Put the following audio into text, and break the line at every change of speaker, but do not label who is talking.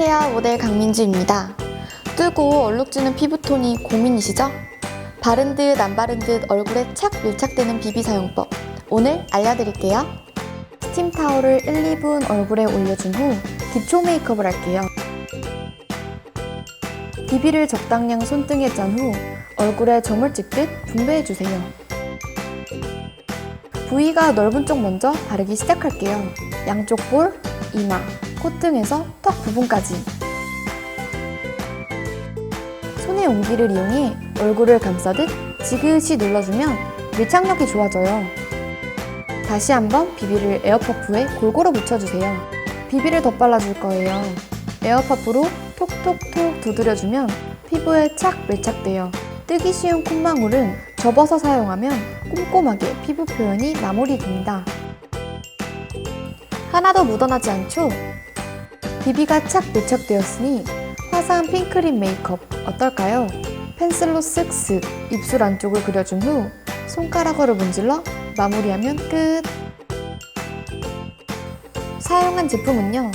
안녕하세요. 모델 강민주입니다. 뜨고 얼룩지는 피부톤이 고민이시죠? 바른 듯 안 바른 듯 얼굴에 착 밀착되는 비비 사용법. 오늘 알려드릴게요. 스팀 타올을 1, 2분 얼굴에 올려준 후 기초 메이크업을 할게요. 비비를 적당량 손등에 짠 후 얼굴에 점을 찍듯 분배해주세요. 부위가 넓은 쪽 먼저 바르기 시작할게요. 양쪽 볼, 이마, 콧등에서 턱 부분까지. 손의 온기를 이용해 얼굴을 감싸듯 지그시 눌러주면 밀착력이 좋아져요. 다시 한번 비비를 에어퍼프에 골고루 묻혀주세요. 비비를 덧발라줄 거예요. 에어퍼프로 톡톡톡 두드려주면 피부에 착 밀착돼요. 뜨기 쉬운 콧망울은 접어서 사용하면 꼼꼼하게 피부 표현이 마무리됩니다. 하나도 묻어나지 않죠? 비비가 착 밀착되었으니 화사한 핑크림 메이크업 어떨까요? 펜슬로 쓱쓱 입술 안쪽을 그려준 후 손가락으로 문질러 마무리하면 끝! 사용한 제품은요